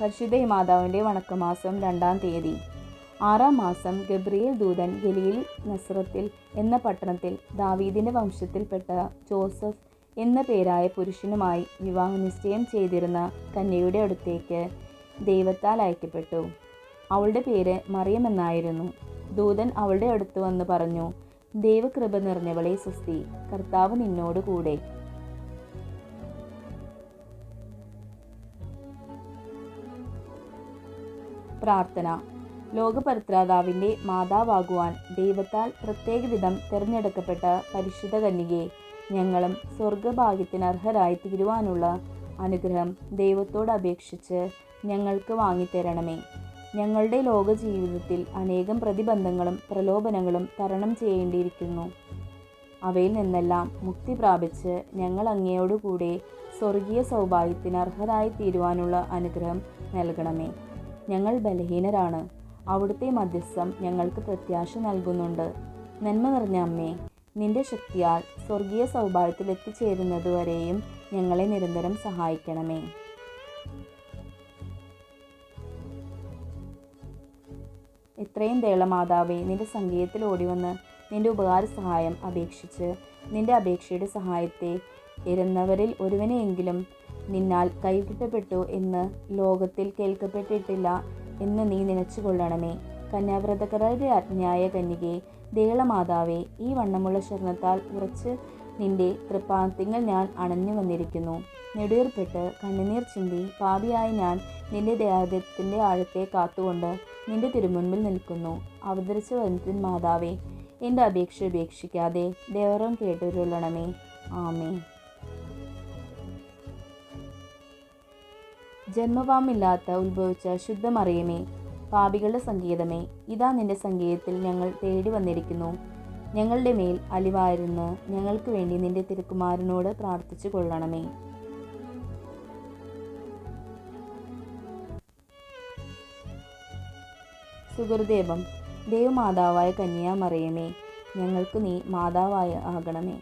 പരിശുദ്ധ മാതാവിന്റെ വണക്കമാസം രണ്ടാം തീയതി. ആറാം മാസം ഗബ്രിയേൽ ദൂതൻ ഗലീൽ നസ്രത്തിൽ എന്ന പട്ടണത്തിൽ ദാവീദിന്റെ വംശത്തിൽപ്പെട്ട ജോസഫ് എന്ന പേരായ പുരുഷനുമായി വിവാഹ നിശ്ചയം ചെയ്തിരുന്ന കന്യയുടെ അടുത്തേക്ക് ദൈവത്താൽ അയക്കപ്പെട്ടു. അവളുടെ പേര് മറിയം എന്നായിരുന്നു ദൂതൻ അവളുടെ അടുത്ത് വന്ന് പറഞ്ഞു ദൈവകൃപ നിറഞ്ഞവളെ സുസ്തി കർത്താവ് നിന്നോട് കൂടെ പ്രാർത്ഥന. ലോകപരിത്രാതാവിന്റെ മാതാവാകുവാൻ ദൈവത്താൽ പ്രത്യേകവിധം തിരഞ്ഞെടുക്കപ്പെട്ട പരിശുദ്ധ കന്യകയെ ഞങ്ങളും സ്വർഗഭാഗ്യത്തിന് അർഹരായി തീരുവാനുള്ള അനുഗ്രഹം ദൈവത്തോട് അപേക്ഷിച്ച് ഞങ്ങൾക്ക് വാങ്ങിത്തരണമേ. ഞങ്ങളുടെ ലോക ജീവിതത്തിൽ അനേകം പ്രതിബന്ധങ്ങളും പ്രലോഭനങ്ങളും തരണം ചെയ്യേണ്ടിയിരിക്കുന്നു. അവയിൽ നിന്നെല്ലാം മുക്തി പ്രാപിച്ച് ഞങ്ങൾ അങ്ങയോടുകൂടെ സ്വർഗീയ സൗഭാഗ്യത്തിന് അർഹരായി തീരുവാനുള്ള അനുഗ്രഹം നൽകണമേ. ഞങ്ങൾ ബലഹീനരാണ്. അവിടുത്തെ മധ്യസ്ഥം ഞങ്ങൾക്ക് പ്രത്യാശ നൽകുന്നുണ്ട്. നന്മ നിറഞ്ഞ അമ്മേ നിന്റെ ശക്തിയാൽ സ്വർഗീയ സൗഭാഗ്യത്തിൽ എത്തിച്ചേരുന്നതുവരെയും ഞങ്ങളെ നിരന്തരം സഹായിക്കണമേ. ഇത്രയും ദയുള്ള മാതാവേ നിന്റെ സംഗീതത്തിൽ ഓടിവന്ന് നിന്റെ ഉപകാര സഹായം അപേക്ഷിച്ച് നിന്റെ അപേക്ഷയുടെ സഹായത്തെ ഇരുന്നവരിൽ ഒരുവനെയെങ്കിലും നിന്നാൽ കൈവിട്ടപ്പെട്ടു എന്ന് ലോകത്തിൽ കേൾക്കപ്പെട്ടിട്ടില്ല എന്ന് നീ നനച്ചുകൊള്ളണമേ. കന്യാവ്രതകരുടെ അജ്ഞായ കന്യകെ ദേളമാതാവേ ഈ വണ്ണമുള്ള ശരണത്താൽ ഉറച്ച് നിന്റെ കൃപാന്തിങ്ങൾ ഞാൻ അണഞ്ഞു വന്നിരിക്കുന്നു. നെടുയർപ്പെട്ട് കണ്ണുനീർ ചിന്തി പാപിയായി ഞാൻ നിന്റെ ദേഹത്തിന്റെ ആഴത്തെ കാത്തുകൊണ്ട് നിന്റെ തിരുമുൻപിൽ നിൽക്കുന്നു. അവതരിച്ച വനത്തിൻ മാതാവേ എന്റെ അപേക്ഷ ഉപേക്ഷിക്കാതെ ദേവറം കേട്ടുരുള്ളണമേ ആമേ ജന്മപാമില്ലാത്ത ഉത്ഭവിച്ച ശുദ്ധമറിയമേ പാപികളുടെ സംഗീതമേ ഇതാ നിന്റെ സംഗീതത്തിൽ ഞങ്ങൾ തേടി വന്നിരിക്കുന്നു. ഞങ്ങളുടെ മേൽ അലിവായിരുന്ന് ഞങ്ങൾക്ക് വേണ്ടി നിന്റെ തിരുക്കുമാരനോട് പ്രാർത്ഥിച്ചു കൊള്ളണമേ. സുഗുരുദേവം ദേവമാതാവായ കന്യാമറിയമേ ഞങ്ങൾക്ക് നീ മാതാവായ ആകണമേ.